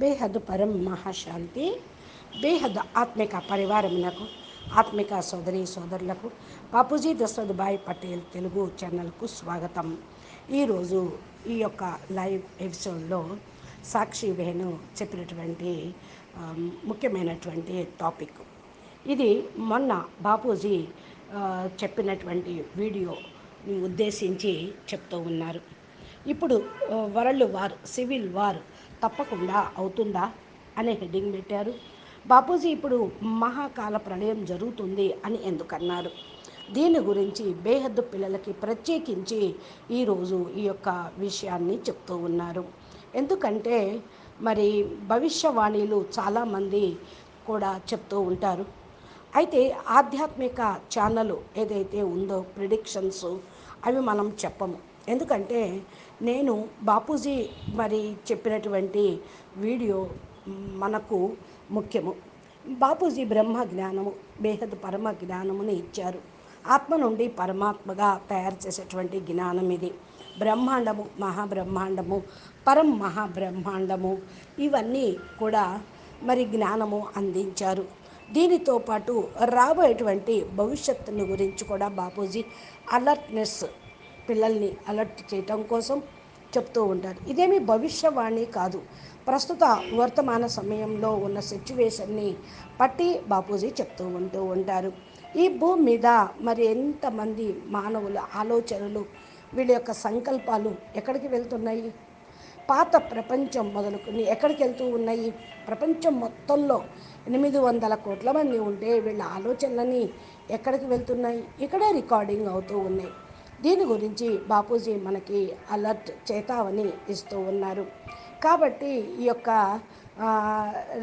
బేహద్ పరం మహాశాంతి బేహద్ ఆత్మిక పరివారమునకు ఆత్మిక సోదరి సోదరులకు బాపూజీ దశరథ్భాయ్ పటేల్ తెలుగు ఛానల్కు స్వాగతం. ఈరోజు ఈ యొక్క లైవ్ ఎపిసోడ్లో సాక్షి వేణు చెప్పినటువంటి ముఖ్యమైనటువంటి టాపిక్. ఇది మొన్న బాపూజీ చెప్పినటువంటి వీడియోని ఉద్దేశించి చెప్తూ ఉన్నారు. ఇప్పుడు వరల్డ్ వార్ సివిల్ వార్ తప్పకుండా అవుతుందా? అనే హెడ్డింగ్ పెట్టారు. బాపూజీ ఇప్పుడు మహాకాల ప్రళయం జరుగుతుంది అని ఎందుకన్నారు? దీని గురించి బేహద్దు పిల్లలకి ప్రత్యేకించి ఈరోజు ఈ యొక్క విషయాన్ని చెప్తూ ఉన్నారు. ఎందుకంటే మరి భవిష్యవాణిలు చాలామంది కూడా చెప్తూ ఉంటారు. అయితే ఆధ్యాత్మిక ఛానల్ ఏదైతే ఉందో ప్రిడిక్షన్స్ అవి మనం చెప్పము. ఎందుకంటే నేను బాపూజీ మరి చెప్పినటువంటి వీడియో మనకు ముఖ్యము. బాపూజీ బ్రహ్మ జ్ఞానము బేహద్ పరమ జ్ఞానముని ఇచ్చారు. ఆత్మ నుండి పరమాత్మగా తయారు చేసేటువంటి జ్ఞానం ఇది. బ్రహ్మాండము మహాబ్రహ్మాండము పరం మహాబ్రహ్మాండము ఇవన్నీ కూడా మరి జ్ఞానము అందించారు. దీనితో పాటు రాబోయేటువంటి భవిష్యత్తుని గురించి కూడా బాపూజీ అలర్ట్నెస్ పిల్లల్ని అలర్ట్ చేయటం కోసం చెప్తూ ఉంటారు. ఇదేమి భవిష్యవాణి కాదు. ప్రస్తుత వర్తమాన సమయంలో ఉన్న సిచ్యువేషన్ని పట్టి బాపూజీ చెప్తూ ఉంటూ ఉంటారు. ఈ భూమి మీద మరి ఎంతమంది మానవుల ఆలోచనలు వీళ్ళ యొక్క సంకల్పాలు ఎక్కడికి వెళ్తున్నాయి? పాత ప్రపంచం మొదలుకొని ఎక్కడికి వెళ్తూ ఉన్నాయి? ప్రపంచం మొత్తంలో ఎనిమిది వందల కోట్ల మంది ఉంటే వీళ్ళ ఆలోచనలని ఎక్కడికి వెళ్తున్నాయి? ఇక్కడే రికార్డింగ్ అవుతూ ఉన్నాయి. దీని గురించి బాపూజీ మనకి అలర్ట్ చేతావని ఇస్తూ ఉన్నారు. కాబట్టి ఈ యొక్క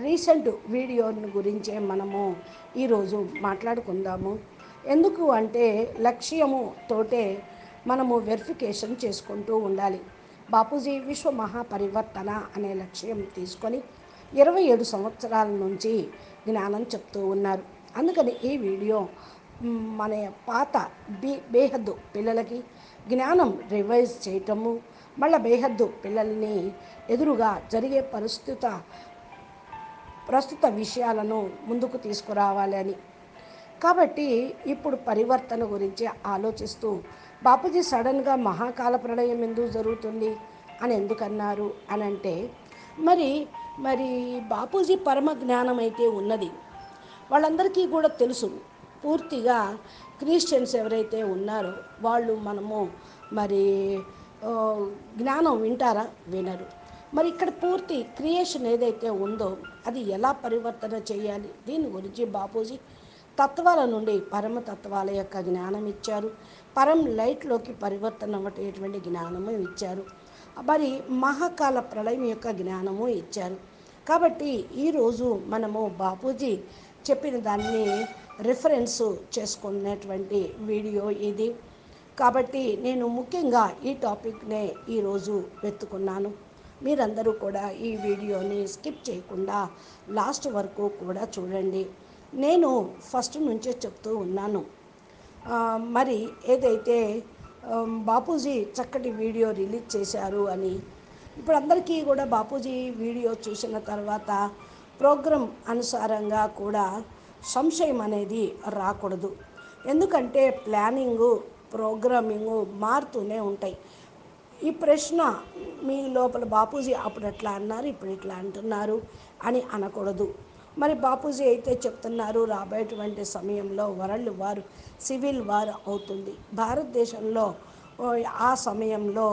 రీసెంట్ వీడియోని గురించే మనము ఈరోజు మాట్లాడుకుందాము. ఎందుకు అంటే లక్ష్యము తోటే మనము వెరిఫికేషన్ చేసుకుంటూ ఉండాలి. బాపూజీ విశ్వ మహాపరివర్తన అనే లక్ష్యం తీసుకొని ఇరవై ఏడు సంవత్సరాల నుంచి జ్ఞానం చెప్తూ ఉన్నారు. అందుకని ఈ వీడియో మన పాత బీ బేహద్దు పిల్లలకి జ్ఞానం రివైజ్ చేయటము మళ్ళీ బేహద్దు పిల్లల్ని ఎదురుగా జరిగే పరిస్థిత ప్రస్తుత విషయాలను ముందుకు తీసుకురావాలి అని. కాబట్టి ఇప్పుడు పరివర్తన గురించి ఆలోచిస్తూ బాపూజీ సడన్గా మహాకాల ప్రళయం ఎందుకు జరుగుతుంది అని ఎందుకన్నారు అని అంటే మరి మరి బాపూజీ పరమ జ్ఞానం అయితే ఉన్నది. వాళ్ళందరికీ కూడా తెలుసు. పూర్తిగా క్రిస్టియన్స్ ఎవరైతే ఉన్నారో వాళ్ళు మనము మరి జ్ఞానం వింటారా? వినరు. మరి ఇక్కడ పూర్తి క్రియేషన్ ఏదైతే ఉందో అది ఎలా పరివర్తన చేయాలి? దీని గురించి బాపూజీ తత్వాల నుండి పరమ తత్వాల యొక్క జ్ఞానం ఇచ్చారు. పరం లైట్లోకి పరివర్తన అవ్వటటువంటి జ్ఞానము ఇచ్చారు. మరి మహాకాల ప్రళయం యొక్క జ్ఞానము ఇచ్చారు. కాబట్టి ఈరోజు మనము బాపూజీ చెప్పిన దాన్ని రిఫరెన్స్ చేసుకున్నటువంటి వీడియో ఇది. కాబట్టి నేను ముఖ్యంగా ఈ టాపిక్నే ఈరోజు వెతుకున్నాను. మీరందరూ కూడా ఈ వీడియోని స్కిప్ చేయకుండా లాస్ట్ వరకు కూడా చూడండి. నేను ఫస్ట్ నుంచే చెప్తూ ఉన్నాను. మరి ఏదైతే బాపూజీ చక్కటి వీడియో రిలీజ్ చేశారు అని ఇప్పుడు అందరికీ కూడా బాపూజీ వీడియో చూసిన తర్వాత ప్రోగ్రాం అనుసారంగా కూడా సంశయం అనేది రాకూడదు. ఎందుకంటే ప్లానింగు ప్రోగ్రామింగు మారుతూనే ఉంటాయి. ఈ ప్రశ్న మీ లోపల బాపూజీ అప్పుడు ఎట్లా అన్నారు ఇప్పుడు ఇట్లా అంటున్నారు అని అనకూడదు. మరి బాపూజీ అయితే చెప్తున్నారు రాబోయేటువంటి సమయంలో వరల్డ్ వార్ సివిల్ వార్ అవుతుంది. భారతదేశంలో ఆ సమయంలో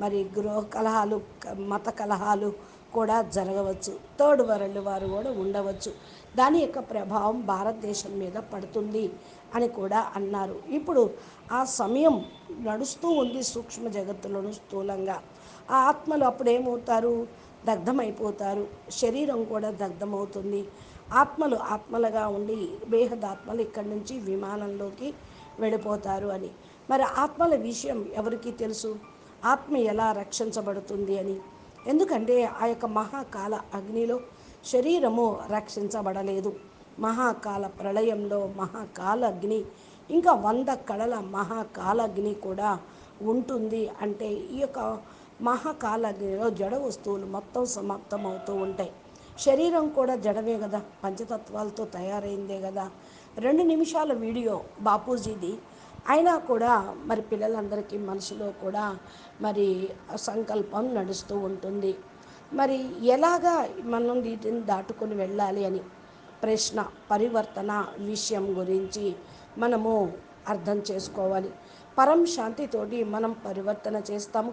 మరి గృహ కలహాలు మత కలహాలు కూడా జరగవచ్చు. థర్డ్ వరల్డ్ వారు కూడా ఉండవచ్చు. దాని యొక్క ప్రభావం భారతదేశం మీద పడుతుంది అని కూడా అన్నారు. ఇప్పుడు ఆ సమయం నడుస్తూ ఉంది సూక్ష్మ జగత్తులోను స్థూలంగా. ఆ ఆత్మలు అప్పుడు ఏమవుతారు? దగ్ధమైపోతారు. శరీరం కూడా దగ్ధమవుతుంది. ఆత్మలు ఆత్మలుగా ఉండి బేహదాత్మలు ఇక్కడి నుంచి విమానంలోకి వెళ్ళిపోతారు అని. మరి ఆత్మల విషయం ఎవరికి తెలుసు? ఆత్మ ఎలా రక్షించబడుతుంది అని. ఎందుకంటే ఆ యొక్క మహాకాల అగ్నిలో శరీరము రక్షించబడలేదు. మహాకాల ప్రళయంలో మహాకాల అగ్ని ఇంకా వంద కళల మహాకాల అగ్ని కూడా ఉంటుంది. అంటే ఈ యొక్క మహాకాలంలో జడ వస్తువులు మొత్తం సమాప్తం అవుతూ ఉంటాయి. శరీరం కూడా జడమే కదా పంచతత్వాలతో తయారైందే కదా. రెండు నిమిషాల వీడియో బాపూజీది. అయినా కూడా మరి పిల్లలందరికీ మనసులో కూడా మరి సంకల్పం నడుస్తూ ఉంటుంది. మరి ఎలాగా మనం వీటిని దాటుకొని వెళ్ళాలి అని ప్రశ్న పరివర్తన విషయం గురించి మనము అర్థం చేసుకోవాలి. పరం శాంతితోటి మనం పరివర్తన చేస్తాము.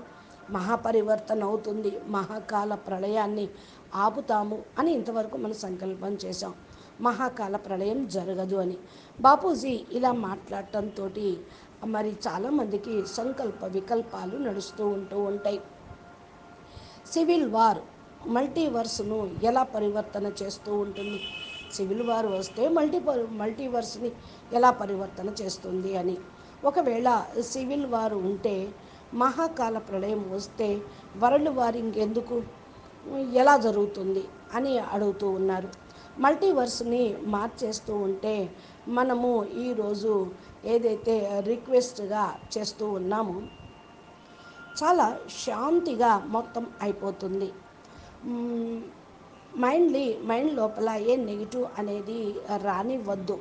మహాపరివర్తన అవుతుంది. మహాకాల ప్రళయాన్ని ఆపుతాము అని ఇంతవరకు మనం సంకల్పం చేశాం. మహాకాల ప్రళయం జరగదు అని. బాపూజీ ఇలా మాట్లాడటంతో మరి చాలామందికి సంకల్ప వికల్పాలు నడుస్తూ ఉంటూ ఉంటాయి. సివిల్ వార్ మల్టీవర్స్ను ఎలా పరివర్తన చేస్తూ ఉంటుంది? సివిల్ వార్ వస్తే మల్టీ మల్టీవర్స్ని ఎలా పరివర్తన చేస్తుంది అని. ఒకవేళ సివిల్ వార్ ఉంటే మహాకాల ప్రళయం వస్తే వరల్డ్ వార్ ఇంకెందుకు ఎలా జరుగుతుంది అని అడుగుతూ ఉన్నారు. మల్టీవర్స్ని మార్చేస్తూ ఉంటే మనము ఈరోజు ఏదైతే రిక్వెస్ట్గా చేస్తూ ఉన్నామో చాలా శాంతిగా మొత్తం అయిపోతుంది. మైండ్లీ మైండ్ లోపల ఏ నెగిటివ్ అనేది రానివ్వద్దు.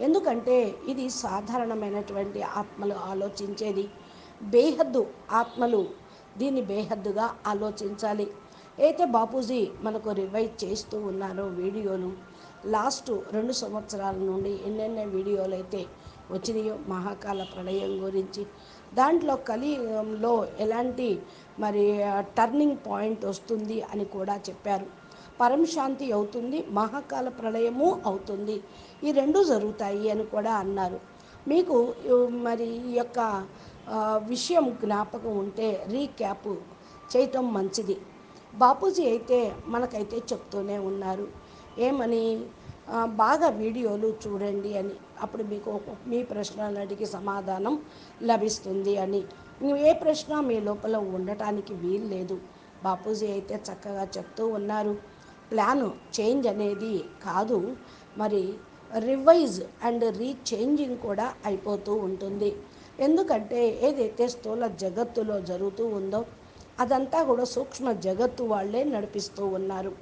ఎందుకంటే ఇది సాధారణమైనటువంటి ఆత్మలు ఆలోచించేది. బేహద్దు ఆత్మలు దీన్ని బేహద్దుగా ఆలోచించాలి. అయితే బాపూజీ మనకు రివైజ్ చేస్తూ ఉన్నారో వీడియోలు. లాస్ట్ రెండు సంవత్సరాల నుండి ఎన్నెన్న వీడియోలు అయితే వచ్చినాయో మహాకాల ప్రళయం గురించి. దాంట్లో కలియుగంలో ఎలాంటి మరి టర్నింగ్ పాయింట్ వస్తుంది అని కూడా చెప్పారు. పరమశాంతి అవుతుంది మహాకాల ప్రళయము అవుతుంది. ఈ రెండు జరుగుతాయి అని కూడా అన్నారు. మీకు మరి ఈ యొక్క విషయం జ్ఞాపకం ఉంటే రీక్యాప్ చేయటం మంచిది. బాపూజీ అయితే మనకైతే చెప్తూనే ఉన్నారు. ఏమని? బాగా వీడియోలు చూడండి అని. అప్పుడు మీకు మీ మీ ప్రశ్నలన్నిటికీ సమాధానం లభిస్తుంది అని. నువ్వు ఏ ప్రశ్న మీ లోపల ఉండటానికి వీలు లేదు బాపూజీ అయితే చక్కగా చెప్తూ ఉన్నారు. ప్లాన్ చేంజ్ అనేది కాదు. మరి రివైజ్ అండ్ రీచేంజింగ్ కూడా అయిపోతూ ఉంటుంది. ఎందుకంటే ఏదైతే స్థూల జగత్తులో జరుగుతూ ఉందో అదంతా కూడా సూక్ష్మ జగత్తు వాళ్ళే నడిపిస్తూ ఉన్నారు.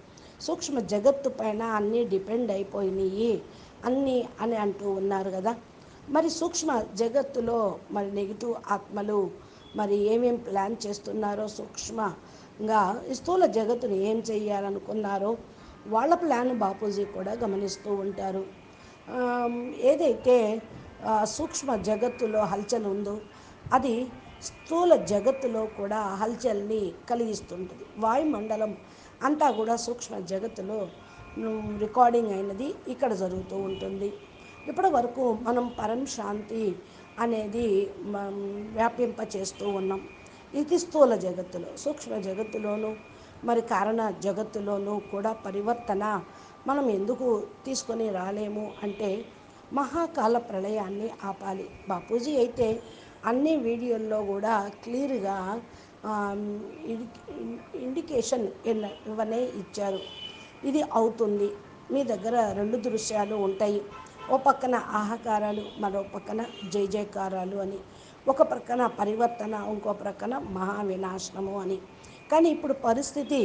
సూక్ష్మ జగత్తు పైన అన్నీ డిపెండ్ అయిపోయినాయి. అన్నీ అని అంటూ ఉన్నారు కదా. మరి సూక్ష్మ జగత్తులో మరి నెగిటివ్ ఆత్మలు మరి ఏమేం ప్లాన్ చేస్తున్నారో సూక్ష్మంగా స్థూల జగత్తును ఏం చేయాలనుకున్నారో వాళ్ళ ప్లాన్ బాపూజీ కూడా గమనిస్తూ ఉంటారు. ఏదైతే సూక్ష్మ జగత్తులో హల్చల్ ఉందో అది స్థూల జగత్తులో కూడా హల్చల్ని కలిగిస్తుంటుంది. వాయుమండలం అంతా కూడా సూక్ష్మ జగత్తులో రికార్డింగ్ అయినది ఇక్కడ జరుగుతూ ఉంటుంది. ఇప్పటి వరకు మనం పరం శాంతి అనేది వ్యాపింప చేస్తూ ఉన్నాం. ఇది స్థూల జగత్తులో సూక్ష్మ జగత్తులోను మరి కారణ జగత్తులోనూ కూడా పరివర్తన మనం ఎందుకు తీసుకొని రాలేము అంటే మహాకాల ప్రళయాన్ని ఆపాలి. బాపూజీ అయితే అన్ని వీడియోల్లో కూడా క్లియర్గా ఇండికేషన్ ఇవ్వనే ఇచ్చారు. ఇది అవుతుంది. మీ దగ్గర రెండు దృశ్యాలు ఉంటాయి. ఓ పక్కన ఆహాకారాలు మరో పక్కన జై జయకారాలు అని. ఒక ప్రక్కన పరివర్తన ఇంకో ప్రక్కన మహావినాశనము అని. కానీ ఇప్పుడు పరిస్థితి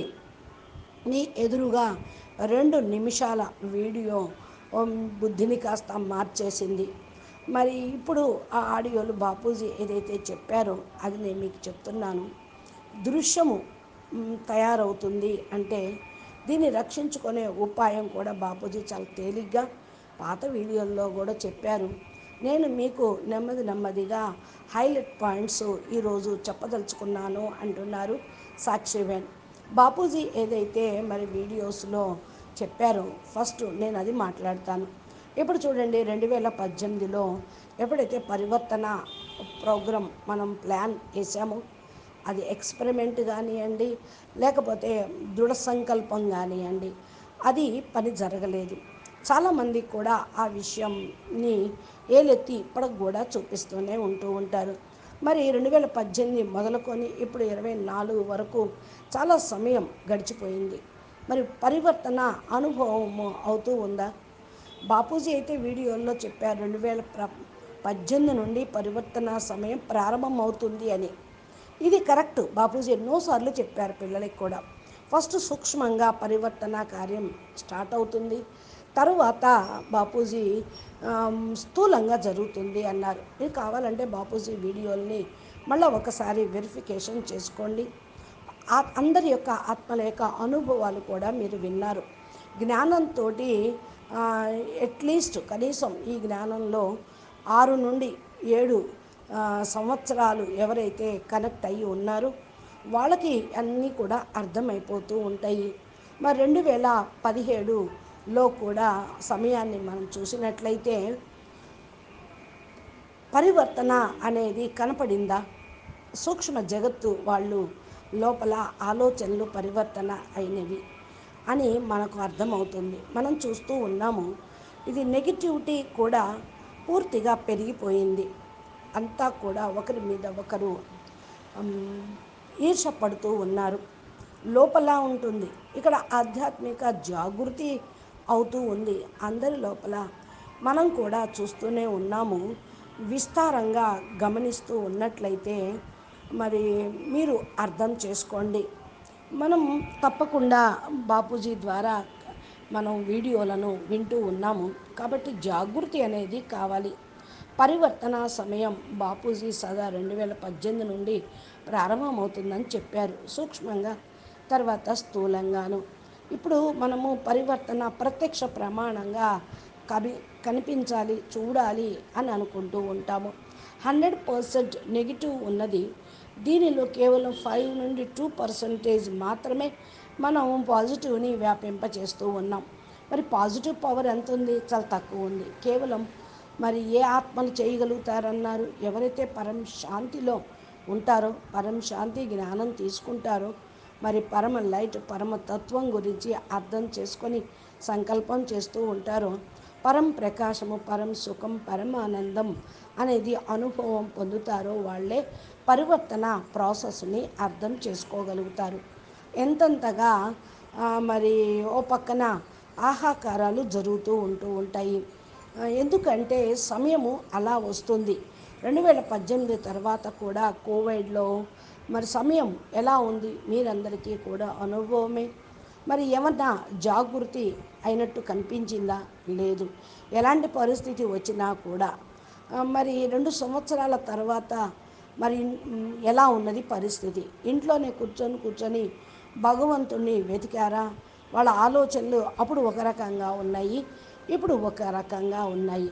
నీ ఎదురుగా రెండు నిమిషాల వీడియో బుద్ధిని కాస్త మార్చేసింది. మరి ఇప్పుడు ఆ ఆడియోలు బాపూజీ ఏదైతే చెప్పారో అది నేను మీకు చెప్తున్నాను. దృశ్యము తయారవుతుంది అంటే దీన్ని రక్షించుకునే ఉపాయం కూడా బాపూజీ చాలా తేలిగ్గా పాత వీడియోల్లో కూడా చెప్పారు. నేను మీకు నెమ్మది నెమ్మదిగా హైలైట్ పాయింట్స్ ఈరోజు చెప్పదలుచుకున్నాను అంటున్నారు సాక్షివేన్ బాపూజీ ఏదైతే మరి వీడియోస్లో చెప్పారో ఫస్ట్ నేను అది మాట్లాడతాను. ఇప్పుడు చూడండి రెండు వేల పద్దెనిమిదిలో ఎప్పుడైతే పరివర్తన ప్రోగ్రాం మనం ప్లాన్ వేసామో అది ఎక్స్పెరిమెంట్ కానివ్వండి లేకపోతే దృఢ సంకల్పం కానివ్వండి అది పని జరగలేదు. చాలామంది కూడా ఆ విషయంని ఏలెత్తి ఇప్పటికి కూడా చూపిస్తూనే ఉంటూ ఉంటారు. మరి రెండు వేల పద్దెనిమిది మొదలుకొని ఇప్పుడు ఇరవై నాలుగు వరకు చాలా సమయం గడిచిపోయింది. మరి పరివర్తన అనుభవం అవుతూ ఉందా? బాపూజీ అయితే వీడియోల్లో చెప్పారు రెండు వేల పద్దెనిమిది నుండి పరివర్తన సమయం ప్రారంభమవుతుంది అని. ఇది కరెక్ట్ బాపూజీ ఎన్నోసార్లు చెప్పారు పిల్లలకి కూడా. ఫస్ట్ సూక్ష్మంగా పరివర్తన కార్యం స్టార్ట్ అవుతుంది తరువాత బాపూజీ స్థూలంగా జరుగుతుంది అన్నారు. మీరు కావాలంటే బాపూజీ వీడియోల్ని మళ్ళీ ఒకసారి వెరిఫికేషన్ చేసుకోండి. అందరి యొక్క ఆత్మల యొక్క అనుభవాలు కూడా మీరు విన్నారు. జ్ఞానంతో అట్లీస్ట్ కనీసం ఈ జ్ఞానంలో ఆరు నుండి ఏడు సంవత్సరాలు ఎవరైతే కనెక్ట్ అయ్యి ఉన్నారో వాళ్ళకి అన్నీ కూడా అర్థమైపోతూ ఉంటాయి. మరి రెండు వేల పదిహేడులో కూడా సమయాన్ని మనం చూసినట్లయితే పరివర్తన అనేది కనపడిందా? సూక్ష్మ జగత్తు వాళ్ళు లోపల ఆలోచనలు పరివర్తన అయినవి. అని మనకు అర్థమవుతుంది. మనం చూస్తూ ఉన్నాము ఇది నెగిటివిటీ కూడా పూర్తిగా పెరిగిపోయింది. అంతా కూడా ఒకరి మీద ఒకరు ఈర్ష పడుతూ ఉన్నారు. లోపల ఉంటుంది. ఇక్కడ ఆధ్యాత్మిక జాగృతి అవుతూ ఉంది. అందరి లోపల మనం కూడా చూస్తూనే ఉన్నాము. విస్తారంగా గమనిస్తూ ఉన్నట్లయితే మరి మీరు అర్థం చేసుకోండి. మనం తప్పకుండా బాపూజీ ద్వారా మనం వీడియోలను వింటూ ఉన్నాము. కాబట్టి జాగృతి అనేది కావాలి. పరివర్తన సమయం బాపూజీ సదా రెండు వేల పద్దెనిమిది నుండి ప్రారంభమవుతుందని చెప్పారు. సూక్ష్మంగా తర్వాత స్థూలంగాను. ఇప్పుడు మనము పరివర్తన ప్రత్యక్ష ప్రమాణంగా కవి కనిపించాలి చూడాలి అని అనుకుంటూ ఉంటాము. హండ్రెడ్ పర్సెంట్ నెగిటివ్ ఉన్నది దీనిలో కేవలం ఫైవ్ నుండి టూ పర్సెంటేజ్ మాత్రమే మనం పాజిటివ్ని వ్యాపింపచేస్తూ ఉన్నాం. మరి పాజిటివ్ పవర్ ఎంత ఉంది చాలా తక్కువ ఉంది. కేవలం మరి ఏ ఆత్మలు చేయగలుగుతారన్నారు? ఎవరైతే పరం శాంతిలో ఉంటారో పరం శాంతి జ్ఞానం తీసుకుంటారో మరి పరమ లైట్ పరమ తత్వం గురించి అర్థం చేసుకొని సంకల్పం చేస్తూ ఉంటారో పరం ప్రకాశము పరం సుఖం పరమానందం అనేది అనుభవం పొందుతారో వాళ్ళే పరివర్తన ప్రాసెస్ని అర్థం చేసుకోగలుగుతారు. ఎంతెంతగా మరి ఓ పక్కన ఆహాకారాలు జరుగుతూ ఉంటూ ఉంటాయి. ఎందుకంటే సమయము అలా వస్తుంది. రెండు వేల పద్దెనిమిది తర్వాత కూడా కోవిడ్లో మరి సమయం ఎలా ఉంది? మీరందరికీ కూడా అనుభవమే. మరి ఏమన్నా జాగృతి అయినట్టు కనిపించిందా? లేదు. ఎలాంటి పరిస్థితి వచ్చినా కూడా మరి రెండు సంవత్సరాల తర్వాత మరి ఎలా ఉన్నది పరిస్థితి? ఇంట్లోనే కూర్చొని కూర్చొని భగవంతుణ్ణి వెతికారా? వాళ్ళ ఆలోచనలు అప్పుడు ఒక రకంగా ఉన్నాయి ఇప్పుడు ఒక రకంగా ఉన్నాయి.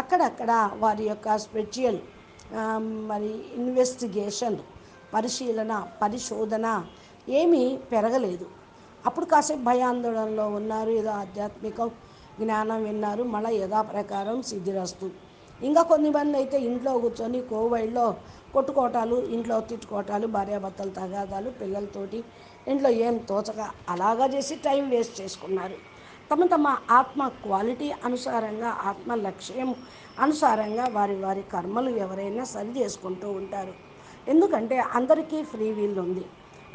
అక్కడక్కడ వారి యొక్క స్పిరిచువల్ మరి ఇన్వెస్టిగేషన్ పరిశీలన పరిశోధన ఏమీ పెరగలేదు. అప్పుడు కాసేపు భయాందోళనలో ఉన్నారు ఏదో ఆధ్యాత్మిక జ్ఞానం విన్నారు మళ్ళీ యథాప్రకారం సిద్ధిరస్తు ఇంకా కొంతమంది అయితే ఇంట్లో కూర్చొని కోవైడ్లో కొట్టుకోవటాలు ఇంట్లో తిట్టుకోవటాలు భార్యాభర్తలు తగాదాలు పిల్లలతోటి ఇంట్లో ఏం తోచక అలాగా చేసి టైం వేస్ట్ చేసుకున్నారు. తమ తమ ఆత్మ క్వాలిటీ అనుసారంగా ఆత్మ లక్ష్యం అనుసారంగా వారి వారి కర్మలు ఎవరైనా సరి చేసుకుంటూ ఉంటారు. ఎందుకంటే అందరికీ ఫ్రీ వీల్ ఉంది.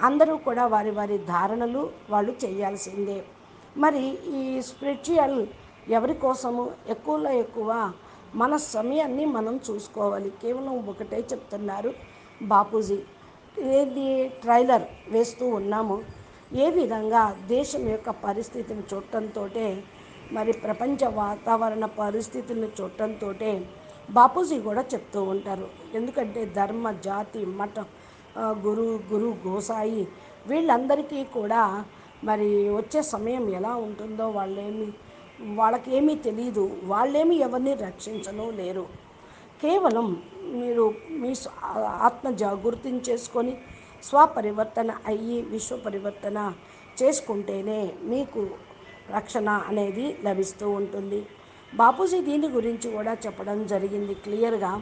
అందరూ కూడా వారి వారి ధారణలు వాళ్ళు చేయాల్సిందే. మరి ఈ స్పిరిచువల్ ఎవరి కోసము? ఎక్కువలో ఎక్కువ మన సమయాన్ని మనం చూసుకోవాలి. కేవలం ఒకటే చెప్తున్నారు బాపూజీ. ఏది ట్రైలర్ వేస్తూ ఉన్నాము ఏ విధంగా దేశం యొక్క పరిస్థితిని చూడటంతో మరి ప్రపంచ వాతావరణ పరిస్థితులను చూడటంతో బాపూజీ కూడా చెప్తూ ఉంటారు. ఎందుకంటే ధర్మ జాతి మఠం గురు గురు గోసాయి వీళ్ళందరికీ కూడా మరి వచ్చే సమయం ఎలా ఉంటుందో వాళ్ళేమి వాళ్ళకేమీ తెలియదు వాళ్ళేమి ఎవరిని రక్షించను లేరు. కేవలం మీరు మీ స్వ- ఆత్మ జాగృతిని చేసుకొని స్వపరివర్తన అయ్యి విశ్వ పరివర్తన చేసుకుంటేనే మీకు రక్షణ అనేది లభిస్తూ ఉంటుంది. బాపూజీ దీని గురించి కూడా చెప్పడం జరిగింది క్లియర్గా.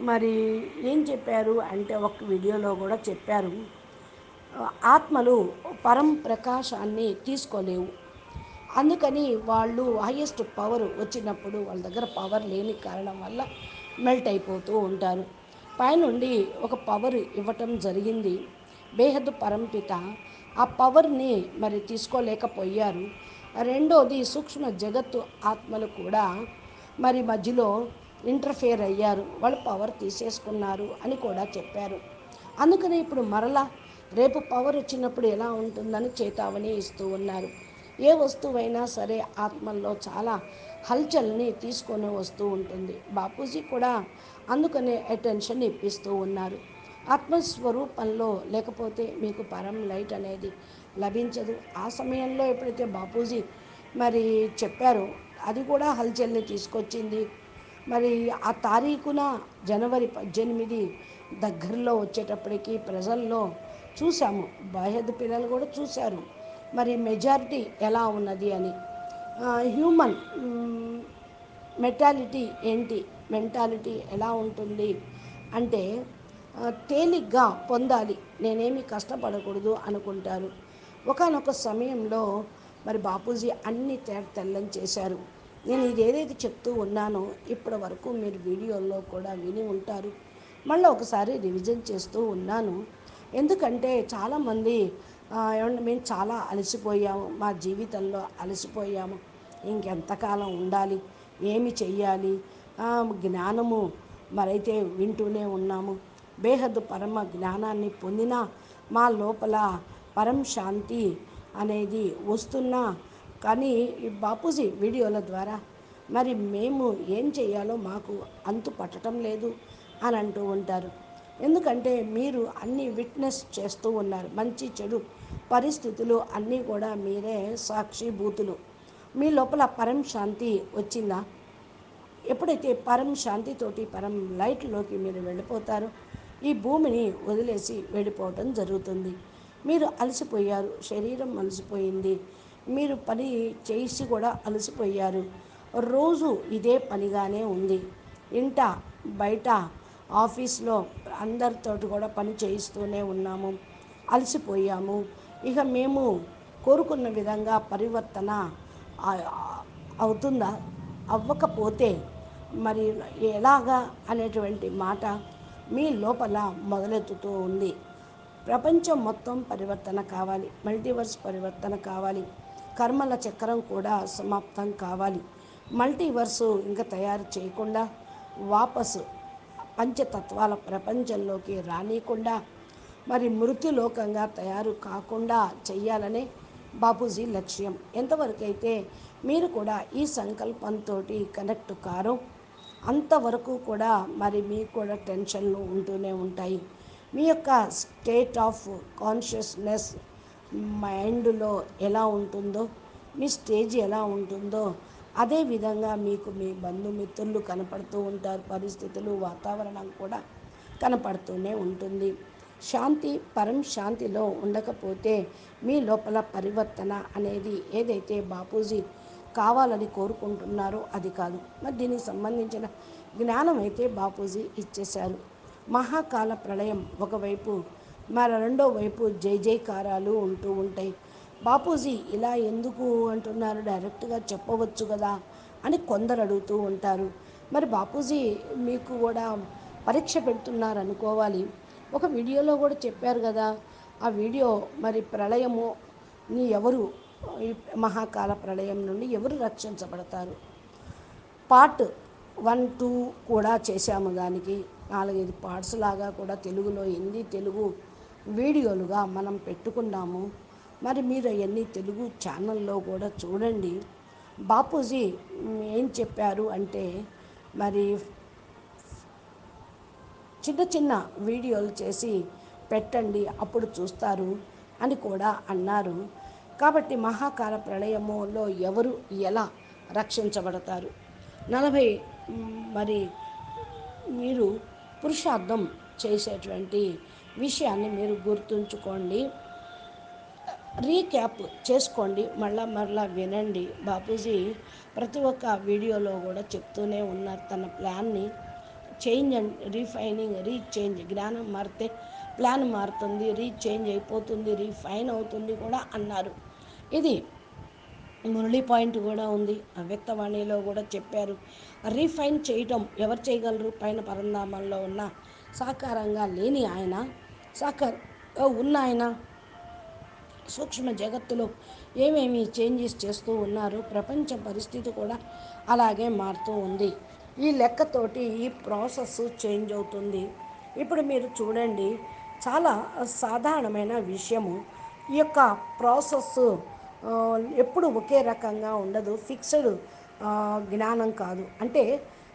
మరి ఏం చెప్పారు అంటే ఒక వీడియోలో కూడా చెప్పారు. ఆత్మలు పరం ప్రకాశాన్ని తీసుకోలేవు. అందుకని వాళ్ళు హైయెస్ట్ పవర్ వచ్చినప్పుడు వాళ్ళ దగ్గర పవర్ లేని కారణం వల్ల మెల్ట్ అయిపోతూ ఉంటారు. పైనుండి ఒక పవర్ ఇవ్వటం జరిగింది. బేహద్ పరంపిత ఆ పవర్ని మరి తీసుకోలేకపోయారు. రెండోది సూక్ష్మ జగత్తు ఆత్మలు కూడా మరి మధ్యలో ఇంటర్ఫేర్ అయ్యారు. వాళ్ళు పవర్ తీసేసుకున్నారు అని కూడా చెప్పారు. అందుకని ఇప్పుడు మరలా రేపు పవర్ వచ్చినప్పుడు ఎలా ఉంటుందని చేతావని ఇస్తూ ఉన్నారు. ఏ వస్తువైనా సరే ఆత్మల్లో చాలా హల్చల్ని తీసుకొని వస్తూ ఉంటుంది. బాపూజీ కూడా అందుకనే అటెన్షన్ ఇప్పిస్తూ ఉన్నారు. ఆత్మస్వరూపంలో లేకపోతే మీకు పరం లైట్ అనేది లభించదు. ఆ సమయంలో ఎప్పుడైతే బాపూజీ మరి చెప్పారో అది కూడా హల్చల్ని తీసుకొచ్చింది. మరి ఆ తారీఖున జనవరి పద్దెనిమిది దగ్గరలో వచ్చేటప్పటికి ప్రజల్లో చూసాము. బాహ్యద పిల్లలు కూడా చూశారు. మరి మెజారిటీ ఎలా ఉన్నది అని. హ్యూమన్ మెటాలిటీ ఏంటి మెంటాలిటీ ఎలా ఉంటుంది అంటే తేలిగ్గా పొందాలి నేనేమి కష్టపడకూడదు అనుకుంటారు. ఒకానొక సమయంలో మరి బాపూజీ అన్ని తె తెల్లం చేశారు. నేను ఇది ఏదైతే చెప్తూ ఉన్నానో ఇప్పటి వరకు మీరు వీడియోల్లో కూడా విని ఉంటారు. మళ్ళీ ఒకసారి రివిజన్ చేస్తూ ఉన్నాను. ఎందుకంటే చాలామంది ఏమంటే మేము చాలా అలసిపోయాము. మా జీవితంలో అలసిపోయాము. ఇంకెంతకాలం ఉండాలి? ఏమి చెయ్యాలి? జ్ఞానము మరైతే వింటూనే ఉన్నాము. బేహద్దు పరమ జ్ఞానాన్ని పొందిన మా లోపల పరం శాంతి అనేది వస్తున్నా కానీ ఈ బాపూజీ వీడియోల ద్వారా మరి మేము ఏం చేయాలో మాకు అంతు పట్టడం లేదు అని అంటూ ఉంటారు. ఎందుకంటే మీరు అన్ని విట్నెస్ చేస్తూ ఉన్నారు. మంచి చెడు పరిస్థితులు అన్నీ కూడా మీరే సాక్షిభూతులు మీ లోపల పరం శాంతి వచ్చిందా? ఎప్పుడైతే పరం శాంతితోటి పరం లైట్లోకి మీరు వెళ్ళిపోతారో ఈ భూమిని వదిలేసి వెళ్ళిపోవటం జరుగుతుంది. మీరు అలసిపోయారు శరీరం అలసిపోయింది. మీరు పని చేసి కూడా అలసిపోయారు. రోజు ఇదే పనిగానే ఉంది. ఇంట బయట ఆఫీస్లో అందరితోటి కూడా పని చేయిస్తూనే ఉన్నాము. అలసిపోయాము. ఇక మేము కోరుకున్న విధంగా పరివర్తన అవుతుందా? అవ్వకపోతే మరి ఎలాగా అనేటువంటి మాట మీ లోపల మొదలెత్తుతూ ఉంది. ప్రపంచం మొత్తం పరివర్తన కావాలి. మల్టీవర్స్ పరివర్తన కావాలి. కర్మల చక్రం కూడా సమాప్తం కావాలి. మల్టీవర్సు ఇంకా తయారు చేయకుండా వాపసు పంచతత్వాల ప్రపంచంలోకి రానియకుండా మరి మృత్యులోకంగా తయారు కాకుండా చెయ్యాలనే బాపూజీ లక్ష్యం. ఎంతవరకైతే మీరు కూడా ఈ సంకల్పంతో కనెక్ట్ కారో అంతవరకు కూడా మరి మీకు కూడా టెన్షన్లు ఉంటూనే ఉంటాయి. మీ యొక్క స్టేట్ ఆఫ్ కాన్షియస్నెస్ మైండ్లో ఎలా ఉంటుందో మీ స్టేజ్ ఎలా ఉంటుందో అదే విధంగా మీకు మీ బంధుమిత్రులు కనపడుతూ ఉంటారు. పరిస్థితులు వాతావరణం కూడా కనపడుతూనే ఉంటుంది. శాంతి పరం శాంతిలో ఉండకపోతే మీ లోపల పరివర్తన అనేది ఏదైతే బాపూజీ కావాలని కోరుకుంటున్నారో అది కాదు. మరి దీనికి సంబంధించిన జ్ఞానం అయితే బాపూజీ ఇచ్చేశారు. మహాకాల ప్రళయం ఒకవైపు మరి రెండో వైపు జై జైకారాలు ఉంటూ ఉంటాయి. బాపూజీ ఇలా ఎందుకు అంటున్నారు? డైరెక్ట్గా చెప్పవచ్చు కదా అని కొందరు అడుగుతూ ఉంటారు. మరి బాపూజీ మీకు కూడా పరీక్ష పెడుతున్నారనుకోవాలి. ఒక వీడియోలో కూడా చెప్పారు కదా ఆ వీడియో మరి ప్రళయము నీ ఎవరు ఈ మహాకాల ప్రళయం నుండి ఎవరు రక్షించబడతారు? పార్ట్ వన్ టూ కూడా చేశాము దానికి. నాలుగైదు పార్ట్స్ లాగా కూడా తెలుగులో హిందీ తెలుగు వీడియోలుగా మనం పెట్టుకున్నాము. మరి మీరు అవన్నీ తెలుగు ఛానల్లో కూడా చూడండి. బాపూజీ ఏం చెప్పారు అంటే మరి చిన్న చిన్న వీడియోలు చేసి పెట్టండి అప్పుడు చూస్తారు అని కూడా అన్నారు. కాబట్టి మహాకాల ప్రళయములో ఎవరు ఎలా రక్షించబడతారు? నలభై మరి మీరు పురుషార్థం చేసేటువంటి విషయాన్ని మీరు గుర్తుంచుకోండి. రీక్యాప్ చేసుకోండి మళ్ళా మరలా వినండి. బాపూజీ ప్రతి ఒక్క వీడియోలో కూడా చెప్తూనే ఉన్నారు తన ప్లాన్ని. Change and refining rechange. జ్ఞానం మారితే ప్లాన్ మారుతుంది రీచేంజ్ అయిపోతుంది రీఫైన్ అవుతుంది కూడా అన్నారు. ఇది మురళి పాయింట్ కూడా ఉంది. వ్యక్తవాణిలో కూడా చెప్పారు. రీఫైన్ చేయటం ఎవరు చేయగలరు? పైన పరంధామంలో ఉన్న సాకారంగా లేని ఆయన సాకారంగా ఉన్న ఆయన సూక్ష్మ జగత్తులో ఏమేమి చేంజెస్ చేస్తూ ఉన్నారు? ప్రపంచ పరిస్థితి కూడా అలాగే మారుతూ ఉంది. ఈ లెక్కతోటి ఈ ప్రాసెస్ చేంజ్ అవుతుంది. ఇప్పుడు మీరు చూడండి చాలా సాధారణమైన విషయము. ఈ యొక్క ప్రాసెస్ ఎప్పుడు ఒకే రకంగా ఉండదు ఫిక్స్డ్ జ్ఞానం కాదు. అంటే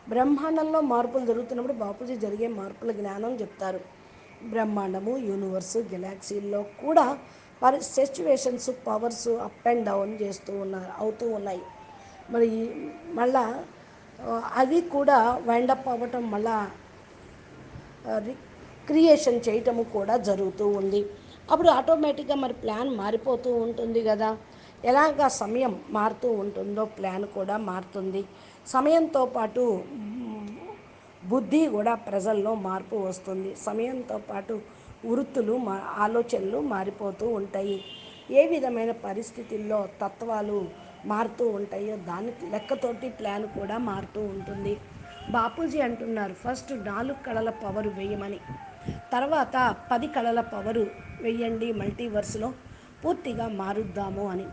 బ్రహ్మాండంలో మార్పులు జరుగుతున్నప్పుడు బాపూజీ జరిగే మార్పుల జ్ఞానం చెప్తారు. బ్రహ్మాండము యూనివర్స్ గెలాక్సీల్లో కూడా వారి situations powers up and down చేస్తూ ఉన్నారు అవుతూ ఉన్నాయి. మరి మళ్ళా అది కూడా వైండప్ అవ్వటం మళ్ళా క్రియేషన్ చేయటము కూడా జరుగుతూ ఉంది. అప్పుడు ఆటోమేటిక్గా మరి ప్లాన్ మారిపోతూ ఉంటుంది కదా. ఎలాగ సమయం మారుతూ ఉంటుందో ప్లాన్ కూడా మారుతుంది. సమయంతో పాటు బుద్ధి కూడా ప్రజల్లో మార్పు వస్తుంది. సమయంతో పాటు వృత్తులు మా ఆలోచనలు మారిపోతూ ఉంటాయి. ఏ విధమైన పరిస్థితుల్లో తత్వాలు మారుతూ ఉంటాయో దానికి లెక్కతోటి ప్లాన్ కూడా మారుతూ ఉంటుంది. బాపూజీ అంటున్నారు ఫస్ట్ నాలుగు కళల పవర్ వేయమని. తర్వాత పది కళల పవరు వెయ్యండి మల్టీవర్స్లో. పూర్తిగా మారుద్దాము అని.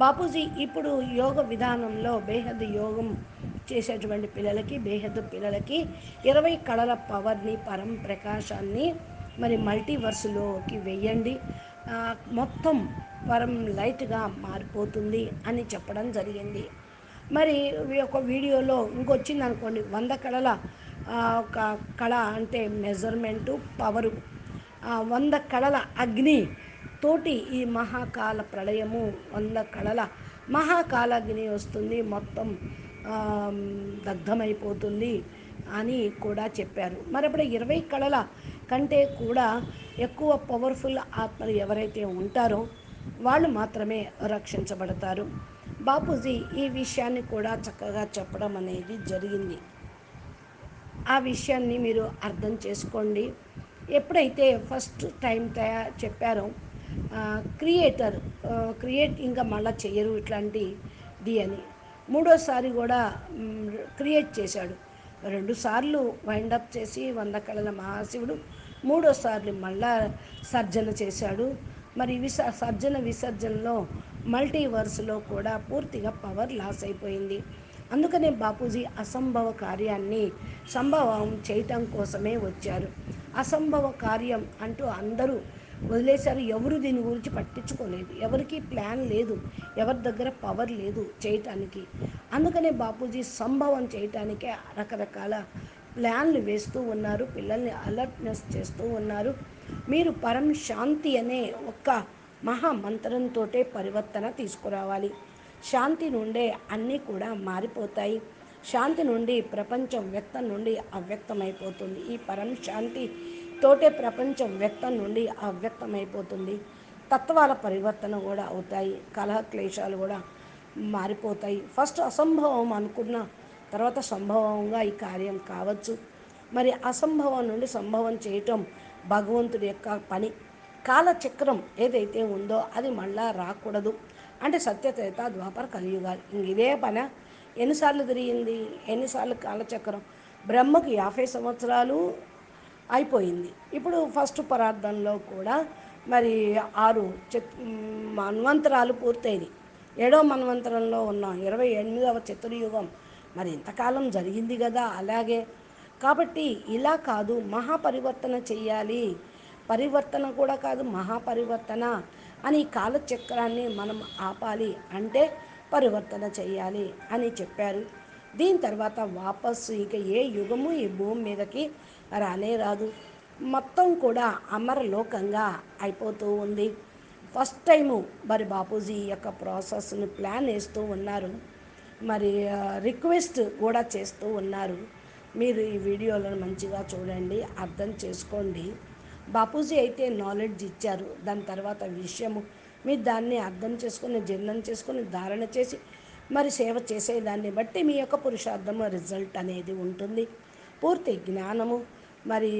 బాపూజీ ఇప్పుడు యోగ విధానంలో బేహద్ యోగం చేసేటువంటి పిల్లలకి బేహద్ పిల్లలకి ఇరవై కళల పవర్ని పరం ప్రకాశాన్ని మరి మల్టీవర్స్లోకి వెయ్యండి మొత్తం వరం లైట్గా మారిపోతుంది అని చెప్పడం జరిగింది. మరి ఈ యొక్క వీడియోలో ఇంకొచ్చింది అనుకోండి వంద కళల ఒక కళ అంటే మెజర్మెంటు పవరు. వంద కళల అగ్ని తోటి ఈ మహాకాల ప్రళయము వంద కళల మహాకాల అగ్ని వస్తుంది మొత్తం దగ్ధమైపోతుంది అని కూడా చెప్పారు. మరి అప్పుడు ఇరవై కళల కంటే కూడా ఎక్కువ పవర్ఫుల్ ఆత్మలు ఎవరైతే ఉంటారో వాళ్ళు మాత్రమే రక్షించబడతారు. బాపూజీ ఈ విషయాన్ని కూడా చక్కగా చెప్పడం అనేది జరిగింది. ఆ విషయాన్ని మీరు అర్థం చేసుకోండి. ఎప్పుడైతే ఫస్ట్ టైం తయా చెప్పారో క్రియేటర్ క్రియేట్ ఇంకా మళ్ళీ చేయరు ఇట్లాంటిది అని. మూడోసారి కూడా క్రియేట్ చేశాడు. రెండుసార్లు వైండప్ చేసి వంద కళల మహాశివుడు మూడోసార్లు మళ్ళా సర్జన చేశాడు. మరి విస సర్జన విసర్జనలో మల్టీవర్స్లో కూడా పూర్తిగా పవర్ లాస్ అయిపోయింది. అందుకనే బాపూజీ అసంభవ కార్యాన్ని సంభవం చేయటం కోసమే వచ్చారు. అసంభవ కార్యం అంటూ అందరూ వదిలేశారు. ఎవరు దీని గురించి పట్టించుకోలేదు. ఎవరికి ప్లాన్ లేదు. ఎవరి దగ్గర పవర్ లేదు చేయటానికి. అందుకనే బాపూజీ సంభవం చేయటానికే రకరకాల ప్లాన్లు వేస్తూ ఉన్నారు పిల్లల్ని అలర్ట్నెస్ చేస్తూ ఉన్నారు. మీరు పరం శాంతి అనే ఒక్క మహా మంత్రంతో పరివర్తన తీసుకురావాలి. శాంతి నుండే అన్నీ కూడా మారిపోతాయి. శాంతి నుండి ప్రపంచం వ్యక్తం నుండి అవ్యక్తమైపోతుంది. ఈ పరం శాంతి తోటే ప్రపంచం వ్యక్తం నుండి అవ్యక్తమైపోతుంది. తత్వాల పరివర్తన కూడా అవుతాయి. కలహ క్లేశాలు కూడా మారిపోతాయి. ఫస్ట్ అసంభవం అనుకున్న తర్వాత సంభవంగా ఈ కార్యం కావచ్చు. మరి అసంభవం నుండి సంభవం చేయటం భగవంతుడి యొక్క పని. కాలచక్రం ఏదైతే ఉందో అది మళ్ళా రాకూడదు. అంటే సత్యతేత ద్వాపర కలియుగాలు. ఇంక ఇదే పని ఎన్నిసార్లు తిరిగింది? ఎన్నిసార్లు కాలచక్రం? బ్రహ్మకు యాభై సంవత్సరాలు అయిపోయింది. ఇప్పుడు ఫస్ట్ పరార్థంలో కూడా మరి ఆరు చత్ మన్వంతరాలు పూర్తయింది ఏడో మన్వంతరంలో ఉన్నాం. ఇరవై ఎనిమిదవ చతుర్యుగం. మరి ఇంతకాలం జరిగింది కదా అలాగే. కాబట్టి ఇలా కాదు మహాపరివర్తన చెయ్యాలి. పరివర్తన కూడా కాదు మహాపరివర్తన అని కాలచక్రాన్ని మనం ఆపాలి అంటే పరివర్తన చెయ్యాలి అని చెప్పారు. దీని తర్వాత వాపస్సు ఇక ఏ యుగము ఈ భూమి మీదకి రానే రాదు. మొత్తం కూడా అమరలోకంగా అయిపోతూ ఉంది. ఫస్ట్ టైము మరి బాపూజీ యొక్క ప్రాసెస్ని ప్లాన్ వేస్తూ ఉన్నారు. మరి రిక్వెస్ట్ కూడా చేస్తూ ఉన్నారు. మీరు ఈ వీడియోలను మంచిగా చూడండి అర్థం చేసుకోండి. బాపూజీ అయితే నాలెడ్జ్ ఇచ్చారు. దాని తర్వాత విషయము మీరు దాన్ని అర్థం చేసుకుని జీర్ణం చేసుకుని ధారణ చేసి మరి సేవ చేసేదాన్ని బట్టి మీ యొక్క పురుషార్థము రిజల్ట్ అనేది ఉంటుంది. పూర్తి జ్ఞానము మరి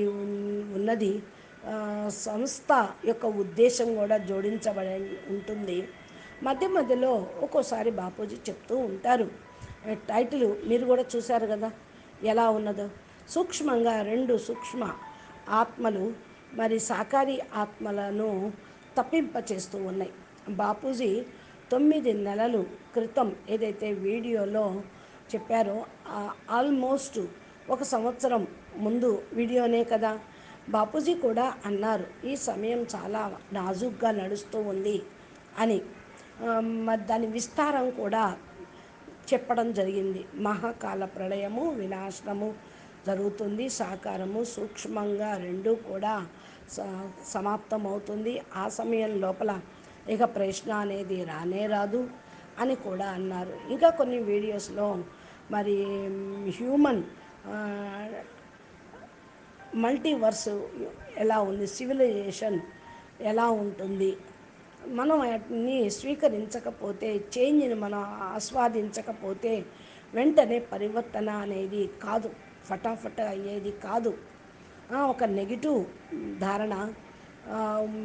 ఉన్నది. సంస్థ యొక్క ఉద్దేశం కూడా జోడించబడి ఉంటుంది. మధ్య మధ్యలో ఒక్కోసారి బాపూజీ చెప్తూ ఉంటారు. టైటిల్ మీరు కూడా చూశారు కదా? ఎలా ఉన్నదో. సూక్ష్మంగా రెండు సూక్ష్మ ఆత్మలు మరి సాకారి ఆత్మలను తప్పింపచేస్తూ ఉన్నాయి. బాపూజీ తొమ్మిది నెలలు క్రితం ఏదైతే వీడియోలో చెప్పారో ఆల్మోస్ట్ ఒక సంవత్సరం ముందు వీడియోనే కదా? బాపూజీ కూడా అన్నారు ఈ సమయం చాలా నాజుగ్గా నడుస్తూ ఉంది అని. దాని విస్తారం కూడా చెప్పడం జరిగింది. మహాకాల ప్రళయము వినాశనము జరుగుతుంది. సాకారము సూక్ష్మంగా రెండూ కూడా సమాప్తమవుతుంది. ఆ సమయం లోపల ఇక ప్రశ్న అనేది రానే రాదు అని కూడా అన్నారు. ఇంకా కొన్ని వీడియోస్లో మరి హ్యూమన్ మల్టీవర్స్ ఎలా ఉంది సివిలైజేషన్ ఎలా ఉంటుంది మనం వాటిని స్వీకరించకపోతే చేంజ్ని మనం ఆస్వాదించకపోతే వెంటనే పరివర్తన అనేది కాదు. ఫటాఫట అయ్యేది కాదు. ఒక నెగిటివ్ ధారణ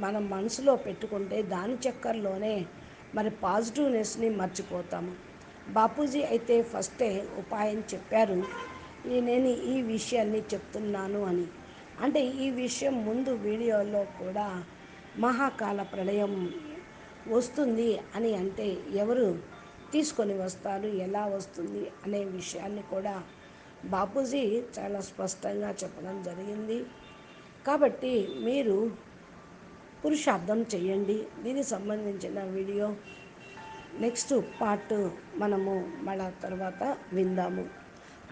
మన మనసులో పెట్టుకుంటే దాని చక్కర్లోనే మరి పాజిటివ్నెస్ని మర్చిపోతాము. బాపూజీ అయితే ఫస్టే ఉపాయం చెప్పారు నేను ఈ విషయాన్ని చెప్తున్నాను అని. అంటే ఈ విషయం ముందు వీడియోలో కూడా మహాకాల ప్రళయం వస్తుంది అని అంటే ఎవరు తీసుకొని వస్తారు ఎలా వస్తుంది అనే విషయాన్ని కూడా బాపూజీ చాలా స్పష్టంగా చెప్పడం జరిగింది. కాబట్టి మీరు పురుషార్థం చేయండి. దీనికి సంబంధించిన వీడియో నెక్స్ట్ పార్ట్ మనము మళ్ళా తర్వాత విందాము.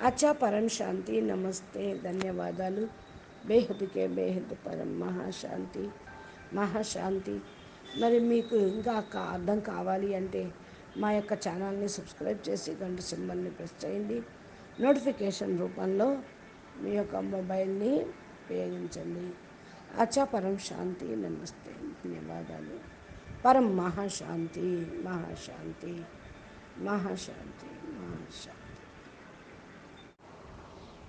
అచ్చా పరం శాంతి నమస్తే ధన్యవాదాలు. బేహద్కే బేహద్ పరం మహాశాంతి మహాశాంతి మరి మీకు ఇంకా అర్థం కావాలి అంటే మా యొక్క ఛానల్ని సబ్స్క్రైబ్ చేసి గంట సింబల్ని ప్రెస్ చేయండి. నోటిఫికేషన్ రూపంలో మీ యొక్క మొబైల్ని ఉపయోగించండి. అచ్చా పరం శాంతి నమస్తే ధన్యవాదాలు. పరం మహాశాంతి మహాశాంతి మహాశాంతి మహాశాంతి